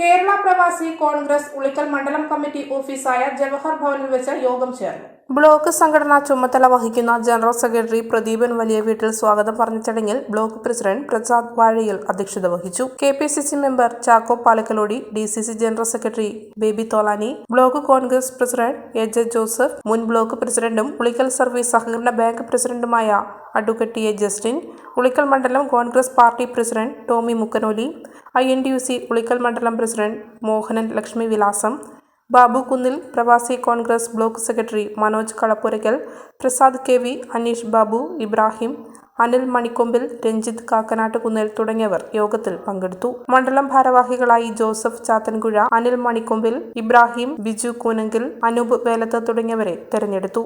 കേരള പ്രവാസി കോൺഗ്രസ് ഉളിക്കൽ മണ്ഡലം കമ്മിറ്റി ഓഫീസായ ജവഹർ ഭവനിൽ വെച്ച് യോഗം ചേർന്നു. ബ്ലോക്ക് സംഘടനാ ചുമതല വഹിക്കുന്ന ജനറൽ സെക്രട്ടറി പ്രദീപൻ വലിയ വീട്ടിൽ സ്വാഗതം പറഞ്ഞ ചടങ്ങിൽ ബ്ലോക്ക് പ്രസിഡന്റ് പ്രസാദ് വാഴയിൽ അധ്യക്ഷത വഹിച്ചു. K P C C member Chacko Palakkalodi D C C general secretary Baby Tholani block Congress president A J Joseph മുൻ ബ്ലോക്ക് പ്രസിഡന്റും ഉളിക്കൽ സർവീസ് സഹകരണ ബാങ്ക് പ്രസിഡന്റുമായ അഡ്വക്കേറ്റ് എ ജസ്റ്റിൻ ഉളിക്കൽ മണ്ഡലം Congress party president Tomy Mukkanoli I N D U C Ulikkal മണ്ഡലം president Mohanan Lakshmi Vilasam Babu Kunnil പ്രവാസി Congress block secretary Manoj Kalappurakkal Prasad K V Aneesh Babu Ibrahim Anil Manikkombil Ranjith Kakkanatt Kunnel തുടങ്ങിയവർ യോഗത്തിൽ പങ്കെടുത്തു. മണ്ഡലം ഭാരവാഹികളായി ജോസഫ് ചാത്തൻകുഴ അനിൽ മണിക്കൊമ്പിൽ ഇബ്രാഹിം ബിജു കൂനങ്കിൽ അനൂപ് വേലത്ത് തുടങ്ങിയവരെ തെരഞ്ഞെടുത്തു.